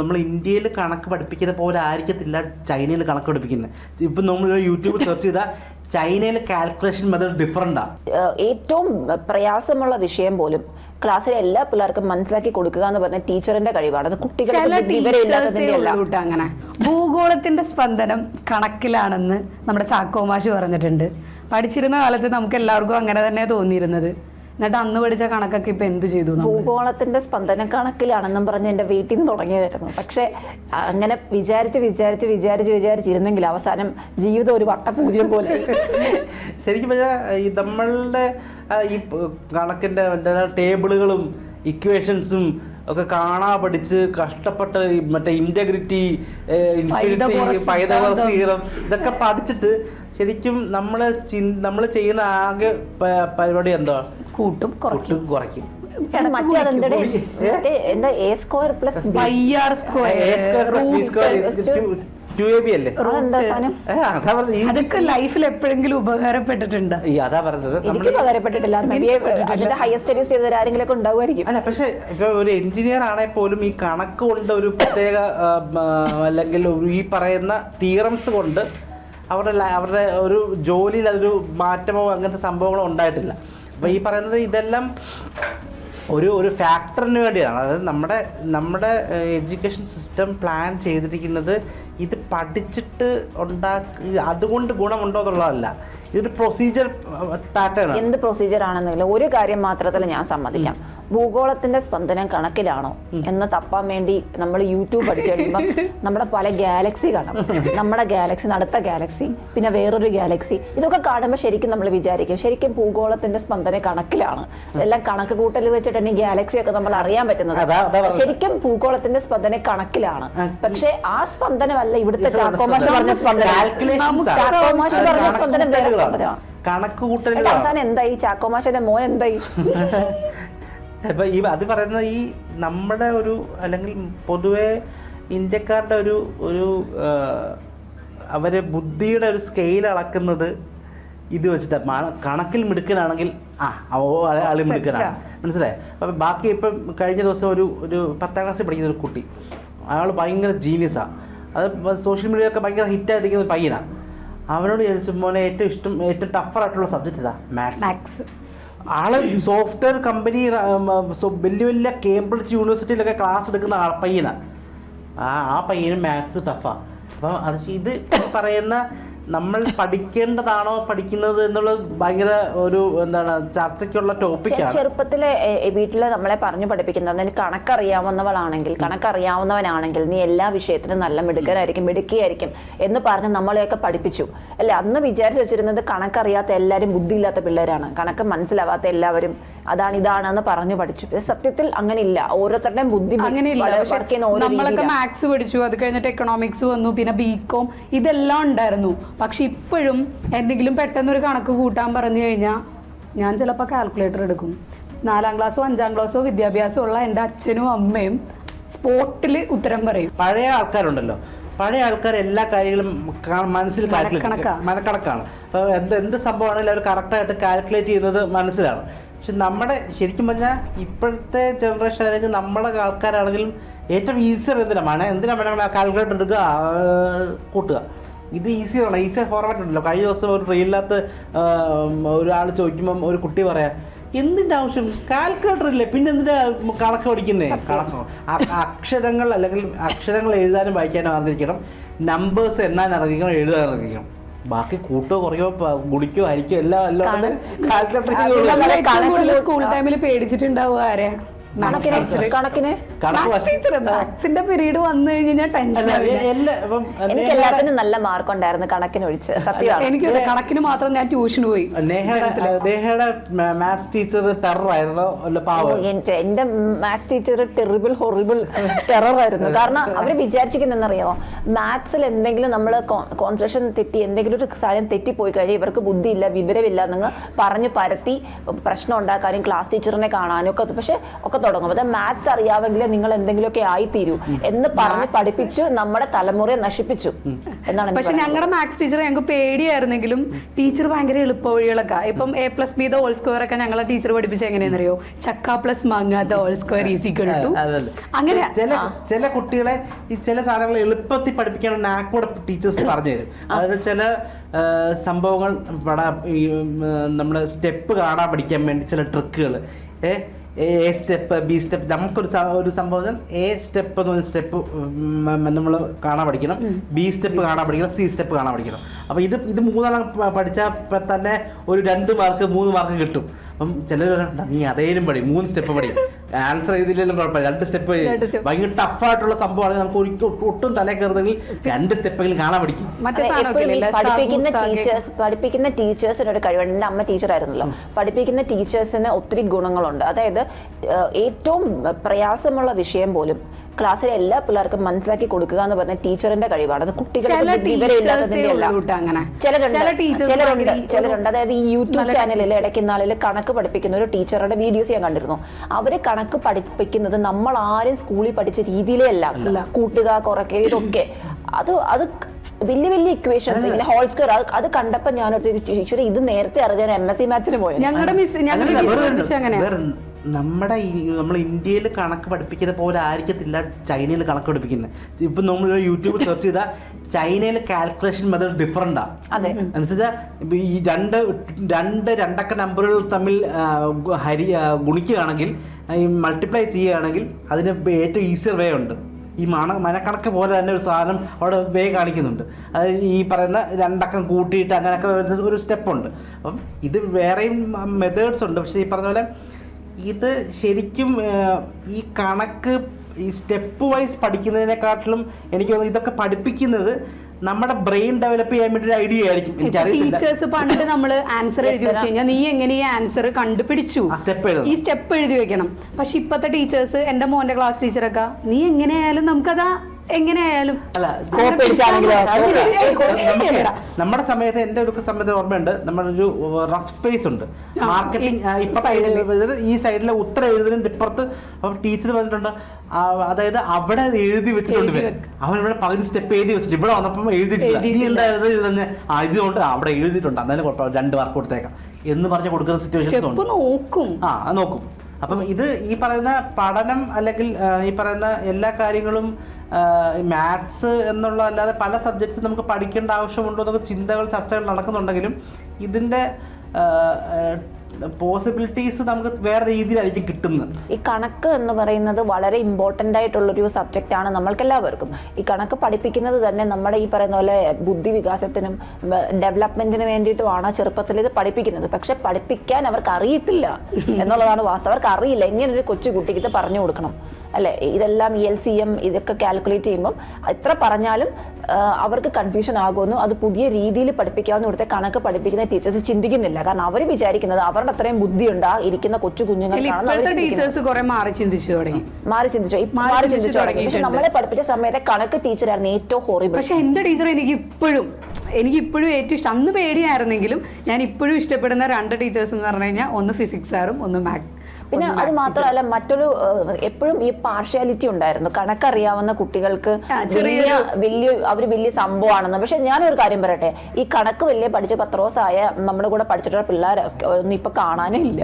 നമ്മൾ ഇന്ത്യയിൽ കണക്ക് പഠിപ്പിക്കുന്ന പോലെ ആയിരിക്കത്തില്ല ചൈനയിൽ കണക്ക് പഠിപ്പിക്കുന്നത്. ഇപ്പം നമ്മൾ യൂട്യൂബിൽ സെർച്ച് ചെയ്താൽ ചൈനയിൽ കാൽക്കുലേഷൻ മെത്തേഡ് ഡിഫറെന്റ് ആണ് ഏറ്റവും പ്രയാസമുള്ള വിഷയം പോലും ക്ലാസ്സിലെ എല്ലാ പിള്ളേർക്കും മനസ്സിലാക്കി കൊടുക്കുക എന്ന് പറഞ്ഞ ടീച്ചറിന്റെ കഴിവാണ്. അത് കുട്ടികളുടെ അങ്ങനെ. ഭൂഗോളത്തിന്റെ സ്പന്ദനം കണക്കിലാണെന്ന് നമ്മുടെ ചാക്കോ മാഷ് പറഞ്ഞിട്ടുണ്ട്. പഠിച്ചിരുന്ന കാലത്ത് നമുക്ക് എല്ലാവർക്കും അങ്ങനെ തന്നെ തോന്നിയിരുന്നത്. എന്നിട്ട് അന്ന് പഠിച്ച കണക്കൊക്കെ ഇപ്പൊ എന്ത് ചെയ്തു? ഭൂഗോളത്തിന്റെ സ്പന്ദന കണക്കിലാണെന്നും പറഞ്ഞ് എന്റെ വീട്ടിൽ നിന്ന് തുടങ്ങിയതായിരുന്നു. പക്ഷെ അങ്ങനെ വിചാരിച്ച് വിചാരിച്ച് വിചാരിച്ച് വിചാരിച്ചിരുന്നെങ്കിൽ അവസാനം ജീവിതം ഒരു വട്ടപൂജ്യം പോലെ ശരിക്കും പറഞ്ഞാൽ ഈ നമ്മളുടെ ഈ കണക്കിന്റെ ടേബിളുകളും ഇക്വേഷൻസും ഒക്കെ കാണാ പഠിച്ച് കഷ്ടപ്പെട്ട് മറ്റേ ഇന്റഗ്രിറ്റി ഇൻഫിനിറ്റി പൈതഗോറസ് ഇതൊക്കെ പഠിച്ചിട്ട് ശരിക്കും നമ്മൾ നമ്മൾ ചെയ്യുന്ന ആകെ പരിപാടി എന്താ? കൂട്ടും കൂട്ടും കുറയ്ക്കും. എടാ, മറ്റേ അതെന്തടെ? ഏ? മറ്റേ എന്താ A square plus pi R A square plus B square is two- 2ab അല്ലേ? അതെന്താ സാധനം? ഏ, അതാ പറഞ്ഞത്. ഈ- അതൊക്കെ ലൈഫിൽ എപ്പോഴെങ്കിലും ഉപകാരപ്പെട്ടിട്ടുണ്ട്. അതാ പറഞ്ഞത്. എനിക്ക് ഉപകാരപ്പെട്ടിട്ടില്ല. ഹയർ സ്റ്റഡീസ് ഉണ്ടാവുമായിരിക്കും. അല്ല പക്ഷെ ഇപ്പൊ ഒരു എഞ്ചിനീയർ ആണെങ്കിൽ പോലും ഈ കണക്ക് കൊണ്ട് ഒരു പ്രത്യേക അല്ലെങ്കിൽ ഈ പറയുന്ന തിയറംസ് കൊണ്ട് അവരുടെ അവരുടെ ഒരു ജോലിയിൽ അതൊരു മാറ്റമോ അങ്ങനത്തെ സംഭവങ്ങളോ ഉണ്ടായിട്ടില്ല. അപ്പൊ ഈ പറയുന്നത് ഇതെല്ലാം ഒരു ഒരു ഫാക്ടറിന് വേണ്ടിയാണ്. അതായത് നമ്മുടെ നമ്മുടെ എഡ്യൂക്കേഷൻ സിസ്റ്റം പ്ലാൻ ചെയ്തിരിക്കുന്നത് ഇത് പഠിച്ചിട്ട് ഉണ്ടാക്കി അതുകൊണ്ട് ഗുണമുണ്ടോ എന്നുള്ളതല്ല. ഇതൊരു പ്രൊസീജിയർ പാറ്റേൺ എന്ത് പ്രൊസീജിയർ ആണെന്നില്ല ഒരു കാര്യം മാത്രത്തിൽ ഞാൻ സമ്മതിക്കാം. ഭൂഗോളത്തിന്റെ സ്പന്ദനം കണക്കിലാണോ എന്ന് തപ്പാൻ വേണ്ടി നമ്മൾ യൂട്യൂബ് പഠിക്കുമ്പോൾ കഴിയുമ്പോൾ നമ്മുടെ പല ഗാലക്സി കാണാം. നമ്മുടെ ഗാലക്സി നടത്ത ഗാലക്സി പിന്നെ വേറൊരു ഗാലക്സി ഇതൊക്കെ കാണുമ്പോൾ ശരിക്കും നമ്മൾ വിചാരിക്കും. ശരിക്കും ഭൂഗോളത്തിന്റെ സ്പന്ദനം കണക്കിലാണ്. എല്ലാം കണക്ക് കൂട്ടൽ വെച്ചിട്ടാണ് ഈ ഗാലക്സി ഒക്കെ നമ്മൾ അറിയാൻ പറ്റുന്നത്. ശരിക്കും ഭൂഗോളത്തിന്റെ സ്പന്ദനം കണക്കിലാണ്. പക്ഷെ ആ സ്പന്ദനമല്ല ഇവിടുത്തെ ഇവിടെ ചാക്കോമാഷ് പറഞ്ഞ സ്പന്ദനം. ചാക്കോമാഷ് പറഞ്ഞ സ്പന്ദനം വേറെ. സ്പന്ദനമാണ്. അവസാനം എന്തായി? ചാക്കോമാഷിന്റെ മോൻ എന്തായി? അപ്പൊ ഈ അത് പറയുന്നത് ഈ നമ്മുടെ ഒരു അല്ലെങ്കിൽ പൊതുവെ ഇന്ത്യക്കാരുടെ ഒരു ഒരു അവരെ ബുദ്ധിയുടെ ഒരു സ്കെയിൽ അളക്കുന്നത് ഇത് വെച്ചിട്ട്. കണക്കിൽ മിടുക്കനാണെങ്കിൽ ആ ഓ ആൾ മിടുക്കനാണ്. മനസ്സിലായി? അപ്പൊ ബാക്കി ഇപ്പം കഴിഞ്ഞ ദിവസം ഒരു ഒരു പത്താം ക്ലാസ്സിൽ പഠിക്കുന്ന ഒരു കുട്ടി. അയാൾ ഭയങ്കര ജീനിയസാണ് അത് സോഷ്യൽ മീഡിയ ഒക്കെ ഭയങ്കര ഹിറ്റായിട്ടിരിക്കുന്ന ഒരു പയ്യനാണ് അവനോട് ചോദിച്ചു മോനെ ഏറ്റവും ഇഷ്ടം ഏറ്റവും ടഫറായിട്ടുള്ള സബ്ജക്റ്റ് ഇതാ മാത്സ് മാത്സ് ആൾ സോഫ്റ്റ്വെയർ കമ്പനി വലിയ വലിയ കേംബ്രിഡ്ജ് യൂണിവേഴ്സിറ്റിയിലൊക്കെ ക്ലാസ് എടുക്കുന്ന ആ പയ്യനാണ് ആ ആ പയ്യന് മാത്സ് ടഫാണ് അപ്പം അത് ഇത് പറയുന്ന നമ്മൾ പഠിക്കേണ്ടതാണോ പഠിക്കുന്നത് എന്നുള്ളത് ഭയങ്കര ഒരു എന്താണ് ചർച്ചയ്ക്കുള്ള ടോപ്പിക്കാണ് ചെറുപ്പത്തിലെ വീട്ടിൽ നമ്മളെ പറഞ്ഞു പഠിപ്പിക്കുന്നത് നിനക്ക് കണക്കറിയാവുന്നവളാണെങ്കിൽ കണക്കറിയാവുന്നവനാണെങ്കിൽ നീ എല്ലാ വിഷയത്തിനും നല്ല മിടുക്കനായിരിക്കും മിടുക്കിയായിരിക്കും എന്ന് പറഞ്ഞ് നമ്മളെയൊക്കെ പഠിപ്പിച്ചു. അല്ലെ അന്ന് വിചാരിച്ചു വെച്ചിരുന്നത് കണക്കറിയാത്ത എല്ലാവരും ബുദ്ധിയില്ലാത്ത പിള്ളേരാണ്. കണക്ക് മനസ്സിലാവാത്ത എല്ലാവരും അതാണ് ഇതാണെന്ന് പറഞ്ഞു പഠിച്ചു. സത്യത്തിൽ അങ്ങനെ ഇല്ല ഓരോരുത്തരുടെയും ബുദ്ധി അങ്ങനെയില്ല. നമ്മളൊക്കെ. മാത്സ് പഠിച്ചു. അത് കഴിഞ്ഞിട്ട് എക്കണോമിക്സ് വന്നു. പിന്നെ ബികോം ഇതെല്ലാം ഉണ്ടായിരുന്നു. പക്ഷെ ഇപ്പോഴും എന്തെങ്കിലും പെട്ടെന്നൊരു കണക്ക് കൂട്ടാൻ പറഞ്ഞു കഴിഞ്ഞാൽ ഞാൻ ചിലപ്പോൾ കാൽക്കുലേറ്റർ എടുക്കും. നാലാം ക്ലാസ്സോ അഞ്ചാം ക്ലാസ്സോ വിദ്യാഭ്യാസം ഉള്ള എന്റെ അച്ഛനും അമ്മയും സ്പോട്ടിൽ ഉത്തരം പറയും. പഴയ ആൾക്കാരുണ്ടല്ലോ. പഴയ ആൾക്കാർ എല്ലാ കാര്യങ്ങളും മനസ്സിൽ കാൽക്കുലേറ്റ്. മനക്കണക്കാണ്. അപ്പോൾ എന്ത് എന്ത് സംഭവമാണെങ്കിലും അവർ കറക്റ്റായിട്ട് കാൽക്കുലേറ്റ് ചെയ്യുന്നത് മനസ്സിലാണ്. പക്ഷെ നമ്മുടെ ശരിക്കും പറഞ്ഞാൽ ഇപ്പോഴത്തെ ജനറേഷൻ അല്ലെങ്കിൽ നമ്മുടെ ആൾക്കാരാണെങ്കിലും ഏറ്റവും ഈസിയർ എന്തിനാണ് എന്തിനാണ് കാൽക്കുലേറ്റർ എടുക്കുക? കൂട്ടുക. ഇത് ഈസി ഈസിയാണ് ഈസി ഫോർമാറ്റ് ഉണ്ടല്ലോ. കഴിഞ്ഞ ദിവസം ഒരു റീലിനകത്ത് ഒരാൾ ചോദിക്കുമ്പം ഒരു കുട്ടി പറയാം എന്തിന്റെ ആവശ്യം? കാൽക്കുലേറ്റർ ഇല്ലേ? പിന്നെ എന്തിനാ കണക്ക് പഠിക്കുന്നേ? കണക്ക്. അക്ഷരങ്ങൾ അല്ലെങ്കിൽ അക്ഷരങ്ങൾ എഴുതാനും വായിക്കാനും അറിഞ്ഞിരിക്കണം. നമ്പേഴ്സ് എണ്ണാൻ അറിഞ്ഞിരിക്കണം എഴുതാൻ അറിഞ്ഞിരിക്കണം. ബാക്കി കൂട്ടോ കുറയോ ഗുളിക്കോ ഗുണിക്കോ ഹരിക്കോ എല്ലാം എല്ലാം സ്കൂൾ ടൈമിൽ പേടിച്ചിട്ടുണ്ടാവുക ആരെ? കണക്കിന് മാത്സിന്റെ പീരീഡ് വന്നു കഴിഞ്ഞാൽ ടെൻഷൻ എനിക്ക് എല്ലാത്തിനും നല്ല മാർക്ക് ഉണ്ടായിരുന്നു കണക്കിന് ഒഴിച്ച് സത്യമാണ്. എനിക്ക് കണക്കിന് മാത്രം ഞാൻ ട്യൂഷന് പോയി. നേഹയുടെ മാത്സ് ടീച്ചർ ടെറർ ആയിരുന്നോ അല്ല പാവം. എന്റെ- maths teacher terrible horrible terror ആയിരുന്നു. കാരണം അവർ വിചാരിച്ചിരിക്കുന്നറിയോ മാത്സിൽ എന്തെങ്കിലും നമ്മൾ കോൺസെൻട്രേഷൻ തെറ്റി എന്തെങ്കിലും ഒരു കാര്യം തെറ്റിപ്പോയി കഴിഞ്ഞാൽ ഇവർക്ക് ബുദ്ധിയില്ല വിവരമില്ല നിങ്ങൾ പറഞ്ഞ് പരത്തി പ്രശ്നം ഉണ്ടാക്കാനും ക്ലാസ് ടീച്ചറിനെ കാണാനും ഒക്കെ പക്ഷെ ഒക്കെ തുടങ്ങും. അത് മാത്സ് അറിയാമെങ്കിൽ നിങ്ങൾ എന്തെങ്കിലുമൊക്കെ ആയിത്തീരൂ എന്ന് പറഞ്ഞ് പഠിപ്പിച്ചു നമ്മുടെ തലമുറയെ നശിപ്പിച്ചു എന്നാണ് പക്ഷെ ഞങ്ങളുടെ മാത്സ് ടീച്ചർ ഞങ്ങൾക്ക് പേടിയായിരുന്നെങ്കിലും ടീച്ചർ ഭയങ്കര എളുപ്പ വഴികളൊക്കെ ഇപ്പം A plus B the whole square ഒക്കെ ഞങ്ങളെ ടീച്ചർ പഠിപ്പിച്ച എങ്ങനെയാണെന്നറിയോ? ചക്ക പ്ലസ് മാങ്ങ the whole square easy too അങ്ങനെ ചില ചില കുട്ടികളെ ഈ ചില സാധനങ്ങൾ എളുപ്പത്തിൽ പഠിപ്പിക്കാൻ നാക്കൂടെ ടീച്ചേഴ്സ് പറഞ്ഞു തരും. അതായത് ചില സംഭവങ്ങൾ നമ്മൾ സ്റ്റെപ്പ് കാണാൻ പഠിക്കാൻ വേണ്ടി ചില ട്രിക്കുകൾ ഏ എ സ്റ്റെപ്പ് ബി സ്റ്റെപ്പ് നമുക്കൊരു ഒരു സംഭവം എ സ്റ്റെപ്പ് എന്ന് പറഞ്ഞ സ്റ്റെപ്പ് നമ്മൾ കാണാൻ പഠിക്കണം. ബി സ്റ്റെപ്പ് കാണാൻ പഠിക്കണം. സി സ്റ്റെപ്പ് കാണാൻ പഠിക്കണം. അപ്പോൾ ഇത് ഇത് മൂന്നെണ്ണം പഠിച്ചാൽ തന്നെ ഒരു രണ്ട് മാർക്ക് മൂന്ന് മാർക്ക് കിട്ടും. അപ്പം ചിലർ നീ അതേലും പഠി മൂന്ന് സ്റ്റെപ്പ് പഠി. ആൻസർ ചെയ്തില്ലെങ്കിലും കുഴപ്പമില്ല. രണ്ട് സ്റ്റെപ്പ് ഭയങ്കര ടഫായിട്ടുള്ള സംഭവമാണെങ്കിൽ നമുക്ക് ഒരിക്കലും ഒട്ടും- തല കയറുന്നെങ്കിൽ രണ്ട് സ്റ്റെപ്പെങ്കിലും കാണാൻ പഠിക്കും? പഠിപ്പിക്കുന്ന. ടീച്ചേഴ്സ് പഠിപ്പിക്കുന്ന ടീച്ചേഴ്സിന് ഒരു കഴിവുണ്ട് എന്റെ അമ്മ ടീച്ചർ ആയിരുന്നല്ലോ. പഠിപ്പിക്കുന്ന ടീച്ചേഴ്സിന് ഒത്തിരി ഗുണങ്ങളുണ്ട്. അതായത് ഏറ്റവും പ്രയാസമുള്ള വിഷയം പോലും ക്ലാസ്സിലെ എല്ലാ പിള്ളേർക്കും മനസ്സിലാക്കി കൊടുക്കുക എന്ന് പറഞ്ഞ ടീച്ചറിന്റെ കഴിവാണ്. അത് കുട്ടികളുടെ അങ്ങനെ. ചിലരുണ്ട്. അതായത് ഈ യൂട്യൂബ് ചാനലിലെ ചാനലിൽ ഇടയ്ക്ക് നാളിൽ കണക്ക് പഠിപ്പിക്കുന്ന ഒരു ടീച്ചറുടെ വീഡിയോസ് ഞാൻ കണ്ടിരുന്നു. അവർ കണക്ക് പഠിപ്പിക്കുന്നത് നമ്മൾ ആരും സ്കൂളിൽ പഠിച്ച രീതിയിലേ അല്ല. കൂട്ടുക കുറയ്ക്കുക ഇതൊക്കെ. അത് അത് വലിയ വലിയ ഇക്വേഷൻസ് ഇങ്ങനെ ഹോൾ സ്ക്വയർ അത് കണ്ടപ്പോ ഞാൻ ഇത് നേരത്തെ അറിയാൻ എം എസ് സി മാത്സിന് പോയത് ഞങ്ങളുടെ മിസ് ഞങ്ങളുടെ അങ്ങനെയല്ല, നമ്മുടെ ഈ നമ്മൾ ഇന്ത്യയിൽ കണക്ക് പഠിപ്പിക്കുന്ന പോലെ ആയിരിക്കത്തില്ല ചൈനയിൽ കണക്ക് പഠിപ്പിക്കുന്നത്. ഇപ്പം നമ്മൾ യൂട്യൂബിൽ സെർച്ച് ചെയ്താൽ ചൈനയിൽ കാൽക്കുലേഷൻ മെത്തേഡ്. എന്നുവെച്ചാൽ ഇപ്പൊ ഈ രണ്ട് രണ്ട് രണ്ടക്ക നമ്പറുകൾ തമ്മിൽ ഹരി ഗുണിക്കുകയാണെങ്കിൽ ഈ മൾട്ടിപ്ലൈ ചെയ്യുകയാണെങ്കിൽ അതിന് ഏറ്റവും ഈസിയർ വേ ഉണ്ട്. ഈ മണ മനക്കണക്ക് പോലെ തന്നെ ഒരു സാധനം അവിടെ വേ കാണിക്കുന്നുണ്ട്. അത് ഈ പറയുന്ന രണ്ടക്കം കൂട്ടിയിട്ട് അങ്ങനെയൊക്കെ ഒരു സ്റ്റെപ്പുണ്ട് അപ്പം ഇത് വേറെയും മെത്തേഡ്സ് ഉണ്ട്. പക്ഷേ ഈ പറഞ്ഞ പോലെ ഇത് ശരിക്കും ഈ കണക്ക് ഈ സ്റ്റെപ്പ് വൈസ് പഠിക്കുന്നതിനെക്കാട്ടിലും എനിക്ക് തോന്നുന്നു ഇതൊക്കെ പഠിപ്പിക്കുന്നത് നമ്മുടെ ബ്രെയിൻ ഡെവലപ്പ് ചെയ്യാൻ വേണ്ടി ഒരു ഐഡിയ ആയിരിക്കും ടീച്ചേഴ്സ് പണ്ട് നമ്മൾ ആൻസർ എഴുതി വെച്ച് കഴിഞ്ഞാൽ നീ എങ്ങനെ ഈ ആൻസർ കണ്ടുപിടിച്ചു? ഈ സ്റ്റെപ്പ് എഴുതി വെക്കണം. പക്ഷെ ഇപ്പത്തെ ടീച്ചേഴ്സ് എന്റെ മോന്റെ ക്ലാസ് ടീച്ചറൊക്കെ നീ എങ്ങനെയായാലും നമുക്കതാ എങ്ങനെയായാലും? നമ്മുടെ സമയത്ത് എന്റെ ഒരു സമയത്ത് ഓർമ്മയുണ്ട്. നമ്മുടെ ഒരു റഫ് സ്പേസ് ഉണ്ട്. മാർക്കറ്റിംഗ് ഇപ്പൊ ഈ സൈഡിലെ ഉത്തരം എഴുതുന്നതിന്റെ ഇപ്പുറത്ത് ടീച്ചർ പറഞ്ഞിട്ടുണ്ട് അതായത് അവിടെ എഴുതി വെച്ചിട്ടുണ്ട് അവൻ ഇവിടെ പകുതി സ്റ്റെപ്പ് എഴുതി വെച്ചിട്ട് ഇവിടെ വന്നപ്പോൾ എഴുതിയിട്ടില്ല. നീ എന്താ എന്തായിരുന്നു എഴുതുന്നെ? ആ ഇതുകൊണ്ട് അവിടെ എഴുതിയിട്ടുണ്ട്. അന്നേരം കുഴപ്പമില്ല. രണ്ട് വർക്ക് കൊടുത്തേക്കാം എന്ന് പറഞ്ഞ് കൊടുക്കുന്ന സിറ്റുവേഷൻസ് ഉണ്ട്. നോക്കും. ആ നോക്കും. അപ്പം ഇത് ഈ പറയുന്ന പഠനം അല്ലെങ്കിൽ ഈ പറയുന്ന എല്ലാ കാര്യങ്ങളും മാത്സ് എന്നുള്ള അല്ലാതെ പല സബ്ജക്ട്സ് നമുക്ക് പഠിക്കേണ്ട ആവശ്യമുണ്ടോ എന്നൊക്കെ ചിന്തകൾ ചർച്ചകൾ നടക്കുന്നുണ്ടെങ്കിലും ഇതിന്റെ പോസിബിലിറ്റീസ് നമുക്ക് വേറെ രീതിയിലായിരിക്കും കിട്ടുന്നത്. ഈ കണക്ക് എന്ന് പറയുന്നത് വളരെ ഇമ്പോർട്ടന്റ് ആയിട്ടുള്ളൊരു സബ്ജക്റ്റ് ആണ് നമ്മൾക്ക് എല്ലാവർക്കും ഈ കണക്ക് പഠിപ്പിക്കുന്നത് തന്നെ നമ്മുടെ ഈ പറയുന്ന പോലെ ബുദ്ധി വികാസത്തിനും ഡെവലപ്മെന്റിന് വേണ്ടിയിട്ടുമാണ് ചെറുപ്പത്തിൽ ഇത് പഠിപ്പിക്കുന്നത്. പക്ഷെ പഠിപ്പിക്കാൻ അവർക്ക് അറിയത്തില്ല എന്നുള്ളതാണ് വാസ്തവം. അവർക്ക് അറിയില്ല എങ്ങനെ ഒരു കൊച്ചു കുട്ടിക്ക് ഇത് പറഞ്ഞു കൊടുക്കണം. അല്ലെ ഇതെല്ലാം ഇ എൽ സി എം ഇതൊക്കെ കാൽക്കുലേറ്റ് ചെയ്യുമ്പം എത്ര പറഞ്ഞാലും അവർക്ക് കൺഫ്യൂഷൻ ആകുമെന്നും അത് പുതിയ രീതിയിൽ പഠിപ്പിക്കാവുന്ന ഇവിടുത്തെ കണക്ക് പഠിപ്പിക്കുന്ന ടീച്ചേഴ്സ് ചിന്തിക്കുന്നില്ല. കാരണം അവർ വിചാരിക്കുന്നത് അവരുടെ അത്രയും ബുദ്ധിയുണ്ട്. ആ ഇരിക്കുന്ന കൊച്ചു ടീച്ചേഴ്സ് മാറി ചിന്തിച്ചു തുടങ്ങി. മാറി ചിന്തിച്ചു. മാറി മാറി ചിന്തിച്ചു തുടങ്ങി. പക്ഷെ നമ്മളെ പഠിപ്പിച്ച സമയത്തെ കണക്ക് ടീച്ചറായിരുന്നു ഏറ്റവും ഹോറിബിൾ പക്ഷെ എന്റെ ടീച്ചർ എനിക്ക് ഇപ്പോഴും എനിക്ക് ഇപ്പോഴും ഏറ്റവും ഇഷ്ടം അന്ന് പേടിയായിരുന്നെങ്കിലും ഞാൻ ഇപ്പോഴും ഇഷ്ടപ്പെടുന്ന രണ്ട് ടീച്ചേഴ്സ് എന്ന് പറഞ്ഞു കഴിഞ്ഞാൽ ഒന്ന് ഫിസിക്സ് സാറും ഒന്ന് മാത്സ് പിന്നെ അത് മാത്രമല്ല മറ്റൊരു എപ്പോഴും ഈ പാർഷ്യാലിറ്റി ഉണ്ടായിരുന്നു. കണക്കറിയാവുന്ന കുട്ടികൾക്ക് ചെറിയ വലിയ ചെറിയൊരു- വലിയ അവർ വലിയ സംഭവമാണെന്ന്. പക്ഷെ ഞാനൊരു കാര്യം പറയട്ടെ ഈ കണക്ക് വലിയ പഠിച്ച ദിവസമായ നമ്മുടെ കൂടെ പഠിച്ചിട്ടുള്ള പിള്ളേരൊക്കെ ഒന്നും ഇപ്പൊ കാണാനേ ഇല്ല